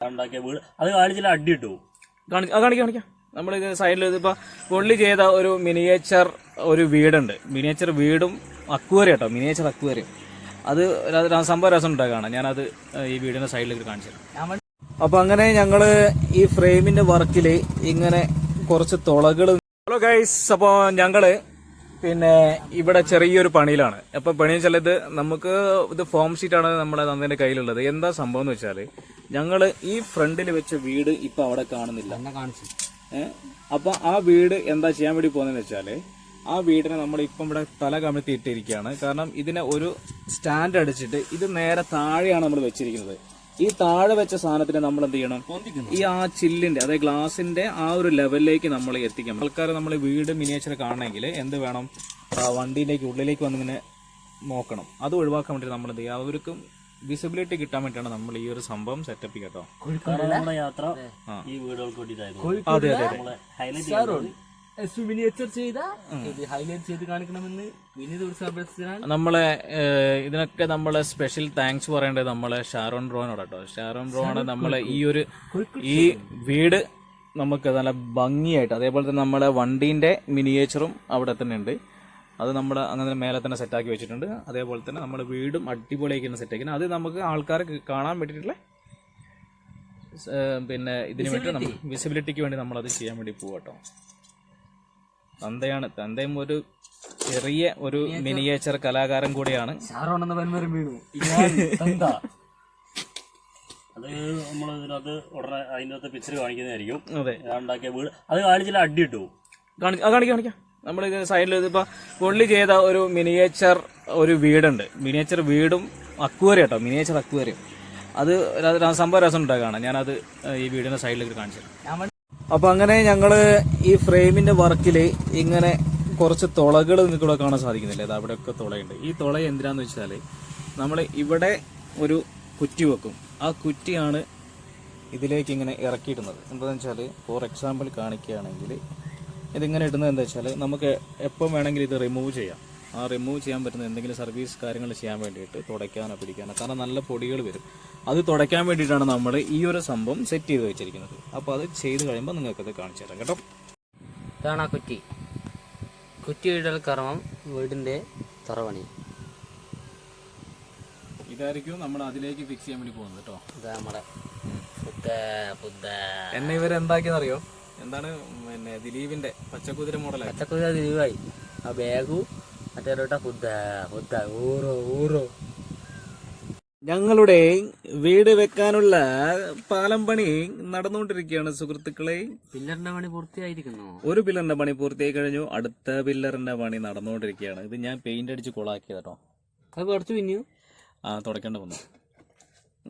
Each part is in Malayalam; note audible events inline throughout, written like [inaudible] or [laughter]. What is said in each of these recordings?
ഉണ്ടാക്കിയ വീട്. അത് കാണിച്ചാൽ അടി ഇട്ടു കാണിക്കാം ആ, കാണിക്കാം കാണിക്കാം. നമ്മൾ ഇത് സൈഡിൽ ഇതിപ്പോൾ പുള്ളി ചെയ്ത ഒരു മിനിയേച്ചർ ഒരു വീടുണ്ട്. മിനിയേച്ചർ വീടും അക്വേറിയം കേട്ടോ മിനിയേച്ചർ അക്വേറിയം അത് സംഭവം രസം ഉണ്ടാ കാണാം ഞാനത് ഈ വീടിന്റെ സൈഡിലേക്ക് കാണിച്ചു അപ്പോൾ അപ്പൊ അങ്ങനെ ഞങ്ങൾ ഈ ഫ്രെയിമിന്റെ വർക്കിൽ ഇങ്ങനെ കുറച്ച് തുളകൾ ഹലോ ഗൈസ് അപ്പോൾ ഞങ്ങൾ പിന്നെ ഇവിടെ ചെറിയൊരു പണിയിലാണ്. അപ്പൊ പണി വെച്ചാൽ ഇത് നമുക്ക് ഇത് ഫോം ഷീറ്റാണ് നമ്മുടെ നന്ദിന്റെ കയ്യിലുള്ളത്. എന്താ സംഭവം എന്ന് വെച്ചാൽ ഞങ്ങൾ ഈ ഫ്രണ്ടിൽ വെച്ച വീട് ഇപ്പൊ അവിടെ കാണുന്നില്ല. അപ്പൊ ആ വീട് എന്താ ചെയ്യാൻ വേണ്ടി പോകുന്നതെന്ന് വെച്ചാൽ ആ വീടിനെ നമ്മൾ ഇപ്പം ഇവിടെ തല കമിഴ്ത്തി ഇട്ടിരിക്കുകയാണ്. കാരണം ഇതിനെ ഒരു സ്റ്റാൻഡ് അടിച്ചിട്ട് ഇത് നേരെ താഴെയാണ് നമ്മൾ വെച്ചിരിക്കുന്നത്. ഈ താഴെ വെച്ച സാധനത്തിന് നമ്മൾ എന്ത് ചെയ്യണം? ഈ ആ ചില്ലിന്റെ അതായത് ഗ്ലാസിന്റെ ആ ഒരു ലെവലിലേക്ക് നമ്മൾ എത്തിക്കണം. ആൾക്കാർ നമ്മൾ വീട് മിനിയേച്ചർ കാണണമെങ്കിൽ എന്ത് വേണം? വണ്ടിയിലേക്ക് ഉള്ളിലേക്ക് വന്നിങ്ങനെ നോക്കണം. അത് ഒഴിവാക്കാൻ വേണ്ടി നമ്മൾ എന്ത് ചെയ്യുക? അവർക്കും വിസിബിലിറ്റി കിട്ടാൻ വേണ്ടിയാണ് നമ്മൾ ഈ ഒരു സംഭവം സെറ്റപ്പ് കേട്ടോ. നമ്മുടെ യാത്ര ഈ വീടുകൾക്ക് വേണ്ടിയിട്ടായിരുന്നു. മിനിയേച്ചർ ചെയ്ത ഇത് ഹൈലൈറ്റ് ചെയ്ത് കാണിക്കണമെന്ന് വിനീത് നമ്മളെ ഇതിനൊക്കെ നമ്മളെ സ്പെഷ്യൽ താങ്ക്സ് പറയേണ്ടത് നമ്മളെ ഷാരോൺ ബ്രോനോട് കേട്ടോ ഷാരോൺ ബ്രോ ആണ് നമ്മളെ ഈ ഒരു ഈ വീട് നമുക്ക് നല്ല ഭംഗിയായിട്ട് അതേപോലെ തന്നെ നമ്മളെ വണ്ടീന്റെ മിനിയേച്ചറും അവിടെ തന്നെ ഉണ്ട്. അത് നമ്മൾ അങ്ങനെ മേലെ തന്നെ സെറ്റാക്കി വെച്ചിട്ടുണ്ട്. അതേപോലെ തന്നെ നമ്മുടെ വീടും അടിപൊളിയാക്കി തന്നെ സെറ്റാക്കി അത് നമുക്ക് ആൾക്കാരെ കാണാൻ വേണ്ടിയിട്ടുള്ള പിന്നെ ഇതിന് വേണ്ടി നമ്മൾ വിസിബിലിറ്റിക്ക് വേണ്ടി നമ്മൾ അത് ചെയ്യാൻ വേണ്ടി പോവാട്ടോ തന്തയാണ് തന്തയും ഒരു ചെറിയ ഒരു മിനിയേച്ചർ കലാകാരൻ കൂടിയാണ്. [laughs] അത് നമ്മൾ ഇതിനകത്ത് ഉടനെ അതിന്റെ അകത്ത് പിക്ചർ കാണിക്കുന്നതായിരിക്കും. അതെ. ഉണ്ടാക്കിയ വീട്. അത് കാണിച്ചില്ല അടി ഇട്ടു. കാണിക്കാം കാണിക്കാം. നമ്മൾ ഇത് സൈഡിൽ ഇതിപ്പോൾ പുള്ളി ചെയ്ത ഒരു മിനിയേച്ചർ ഒരു വീടുണ്ട്. മിനിയേച്ചർ വീടും അക്വേറിയം കേട്ടോ മിനിയേച്ചർ അക്വേറിയം അത് സംഭവ രസം ഉണ്ടാക്കാണ് ഞാനത് ഈ വീടിന്റെ സൈഡിലേക്ക് കാണിച്ചു അപ്പം അപ്പൊ അങ്ങനെ ഞങ്ങൾ ഈ ഫ്രെയിമിന്റെ വർക്കിൽ ഇങ്ങനെ കുറച്ച് തുളകൾ നിൽക്കൂടെ കാണാൻ സാധിക്കുന്നില്ല. ഇത് അവിടെയൊക്കെ തുളയുണ്ട്. ഈ തുള എന്തിനാന്ന് വെച്ചാൽ നമ്മൾ ഇവിടെ ഒരു കുറ്റി വെക്കും. ആ കുറ്റിയാണ് ഇതിലേക്ക് ഇങ്ങനെ ഇറക്കിയിടുന്നത്. എന്താണെന്ന് വെച്ചാൽ ഫോർ എക്സാമ്പിൾ കാണിക്കുകയാണെങ്കിൽ ഇതിങ്ങനെ ഇടുന്നത് എന്താ വെച്ചാൽ നമുക്ക് എപ്പം വേണമെങ്കിലും ഇത് റിമൂവ് ചെയ്യാം. ആ റിമൂവ് ചെയ്യാൻ പറ്റുന്ന എന്തെങ്കിലും സർവീസ് കാര്യങ്ങൾ ചെയ്യാൻ വേണ്ടിയിട്ട് തുടയ്ക്കാനോ പിടിക്കാനോ കാരണം നല്ല പൊടികൾ വരും. അത് തുടയ്ക്കാൻ വേണ്ടിയിട്ടാണ് നമ്മൾ ഈ ഒരു സംഭവം സെറ്റ് ചെയ്ത് വെച്ചിരിക്കുന്നത്. അപ്പോൾ അത് ചെയ്ത് കഴിയുമ്പോൾ നിങ്ങൾക്കത് കാണിച്ചു തരാം കേട്ടോ. ഇതാണ് ആ കുറ്റി. കുറ്റി ഇടൽ കർമ്മം വീടിന്റെ തറവണി. ഇതായിരിക്കും നമ്മൾ അതിലേക്ക് ഫിക്സ് ചെയ്യാൻ വേണ്ടി പോകുന്നത് കേട്ടോ. ഇതാ നമ്മുടെ എന്നെ ഇവർ എന്താക്കിയെന്നറിയോ എന്താണ് പിന്നെ ദിലീപിന്റെ പച്ചക്കുതിര മോഡൽ പച്ചക്കുതിര ദിലീപായി. ആ ബാഗു മറ്റേ ഫുഡ് ഫുഡ് ഊറോ ഊറോ. ഞങ്ങളുടെ വീട് വെക്കാനുള്ള പാലം പണി നടന്നുകൊണ്ടിരിക്കുകയാണ് സുഹൃത്തുക്കളെ. പില്ലറിന്റെ പണി പൂർത്തിയായിരിക്കുന്നു. ഒരു പില്ലറിന്റെ പണി പൂർത്തിയായി കഴിഞ്ഞു. അടുത്ത പില്ലറിന്റെ പണി നടന്നുകൊണ്ടിരിക്കുകയാണ്. ഇത് ഞാൻ പെയിന്റ് അടിച്ച് കൊളാക്കിയതോ കേട്ടോ. അത് കുറച്ച് പിന്നു. ആ തുടക്കേണ്ട വന്നു.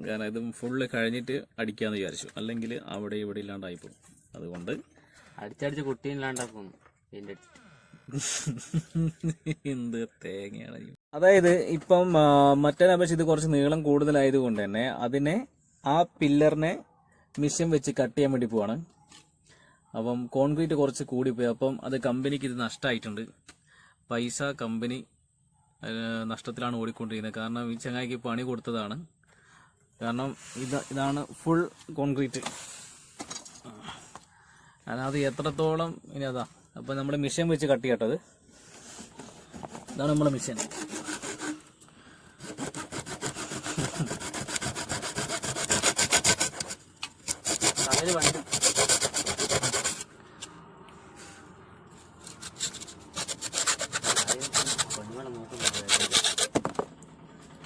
കാരണം ഇത് ഫുള്ള് കഴിഞ്ഞിട്ട് അടിക്കാന്ന് വിചാരിച്ചു. അല്ലെങ്കിൽ അവിടെ ഇവിടെ ഇല്ലാണ്ടായിപ്പോകും. അതുകൊണ്ട് അടിച്ചടിച്ച് അടിച്ച് എന്ത് തേങ്ങയാണ് അതായത് ഇപ്പം മറ്റൊരപേക്ഷ ഇത് കുറച്ച് നീളം കൂടുതലായതുകൊണ്ട് തന്നെ അതിനെ ആ പില്ലറിനെ മിഷൻ വെച്ച് കട്ട് ചെയ്യാൻ വേണ്ടി പോവാണ്. അപ്പം കോൺക്രീറ്റ് കുറച്ച് കൂടിപ്പോയി. അപ്പം അത് കമ്പനിക്ക് ഇത് നഷ്ടമായിട്ടുണ്ട് പൈസ കമ്പനി നഷ്ടത്തിലാണ് ഓടിക്കൊണ്ടിരിക്കുന്നത്. കാരണം ഈ ചങ്ങായിക്ക് പണി കൊടുത്തതാണ്. കാരണം ഇത് ഇതാണ് ഫുൾ കോൺക്രീറ്റ് അത് എത്രത്തോളം ഇനി അതാ. അപ്പൊ നമ്മൾ മിഷൻ വെച്ച് കട്ട് ചെയ്യട്ടത് ഇതാണ് നമ്മുടെ മിഷൻ വണ്ടി.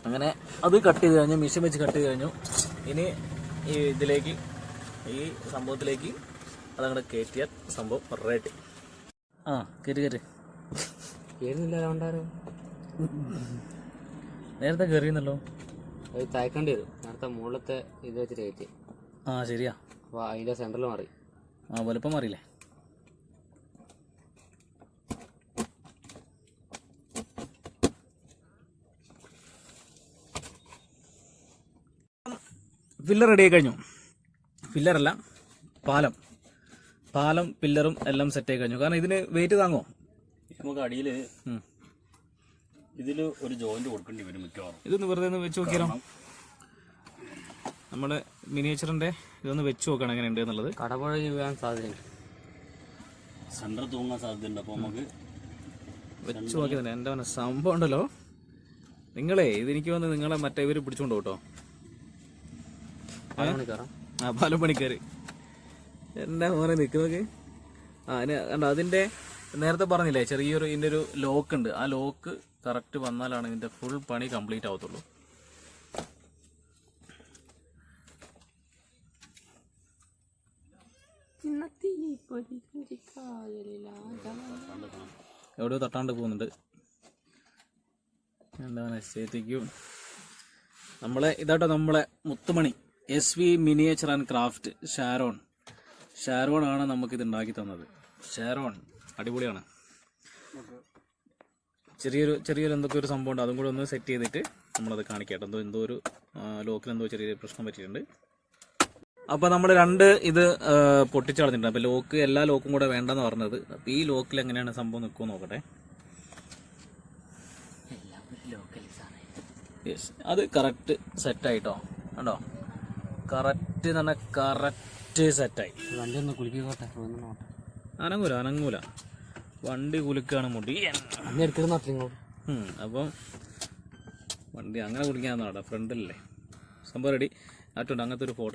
അങ്ങനെ അത് കട്ട് ചെയ്ത് കഴിഞ്ഞു മിഷൻ വെച്ച് കട്ട് ചെയ്ത് കഴിഞ്ഞു. ഇനി ഈ ഇതിലേക്ക് ഈ സംഭവത്തിലേക്ക് അതങ്ങോട്ട് കയറ്റിയാൽ സംഭവം റെഡി ആ കയറി കയറി കയറുന്നില്ല ഉണ്ടാരോ നേരത്തെ കയറിയെന്നല്ലോ അത് തയക്കേണ്ടി വരും. നേരത്തെ മുകളിലത്തെ ഇത് വെച്ചിട്ട് കയറ്റി ആ ശരിയാ. അപ്പോൾ അതിന്റെ സെന്ററിൽ മാറി. ആ വലുപ്പം മാറിയില്ലേ? ഫില്ലർ റെഡി ആയി കഴിഞ്ഞു. ഫില്ലറല്ല പാലം. പാലം പില്ലറും എല്ലാം സെറ്റ് ആയി കഴിഞ്ഞു. കാരണം ഇതിന് വെയിറ്റ് താങ്ങോ? നമുക്ക് അടിയിൽ ഇതിൽ ഇതിൽ ഒരു ജോയിന്റ് കൊടുക്കേണ്ടി വരും മിക്കവാറും. ഇതൊന്ന് വെറുതെ ഒന്ന് വെച്ച് നോക്കിയാലോ? നമ്മുടെ മിനിയേച്ചറിന്റെ ഇതൊന്ന് വെച്ച് നോക്കണം എങ്ങനെ ഉണ്ട് എന്നുള്ളത്. കടപുഴ വീഴാൻ സാധ്യതയുണ്ട്. സെന്റർ തൂങ്ങാൻ സാധ്യതയുണ്ട്. അപ്പോൾ നമുക്ക് വെച്ച് നോക്കി തന്നെ. എന്റെ മനസ്സ് സംഭവം ഉണ്ടല്ലോ. നിങ്ങളെ ഇതെനിക്ക് വന്ന് നിങ്ങളെ മറ്റേ ഇവർ പിടിച്ചോണ്ട് കേട്ടോ ആ പാലം പണിക്കാർ എന്നാ മോനെ നിൽക്കുന്നതൊക്കെ ആ കണ്ടോ അതിന്റെ നേരത്തെ പറഞ്ഞില്ലേ ചെറിയൊരു ഇതിന്റെ ഒരു ലോക്ക് ഉണ്ട്. ആ ലോക്ക് കറക്റ്റ് വന്നാലാണ് ഇതിന്റെ ഫുൾ പണി കംപ്ലീറ്റ് ആവത്തുള്ളൂ. എവിടെയോ തട്ടാണ്ട് പോകുന്നുണ്ട്. എന്താണ് ശരിക്കും നമ്മളെ ഇതാട്ടോ നമ്മളെ Muthumani S V miniature and craft Sharon Sharon ആണ് നമുക്കിത് ഉണ്ടാക്കി തന്നത്. ഷാരോൺ അടിപൊളിയാണ്. ചെറിയൊരു ചെറിയൊരു എന്തൊക്കെ ഒരു സംഭവം ഉണ്ട് അതും കൂടെ ഒന്ന് സെറ്റ് ചെയ്തിട്ട് നമ്മളത് കാണിക്കട്ടെ എന്തോ എന്തോ ഒരു ലോക്കിൽ എന്തോ ചെറിയൊരു പ്രശ്നം പറ്റിയിട്ടുണ്ട്. അപ്പോൾ നമ്മൾ രണ്ട് ഇത് പൊട്ടിച്ചളഞ്ഞിട്ടുണ്ട് അപ്പോൾ ലോക്ക് എല്ലാ ലോക്കും കൂടെ വേണ്ടെന്ന് പറഞ്ഞത്. അപ്പോൾ ഈ ലോക്കിൽ എങ്ങനെയാണ് സംഭവം നിൽക്കുമോ നോക്കട്ടെ. യെസ് അത് കറക്റ്റ് സെറ്റായിട്ടോ കണ്ടോ? കറക്റ്റ് എന്ന് പറഞ്ഞാൽ കറക്റ്റ് സെറ്റായി വണ്ടി ഒന്ന് കുളിക്കോട്ടെ അനങ്ങൂല അനങ്ങൂല. വണ്ടി കുലുക്കാണ് മുടി. അപ്പം വണ്ടി അങ്ങനെ കുടിക്കാൻ ഫ്രണ്ടിലല്ലേ. സംഭവം റെഡി ആറ്റുണ്ട് അങ്ങനത്തെ ഒരു ഫോട്ടോ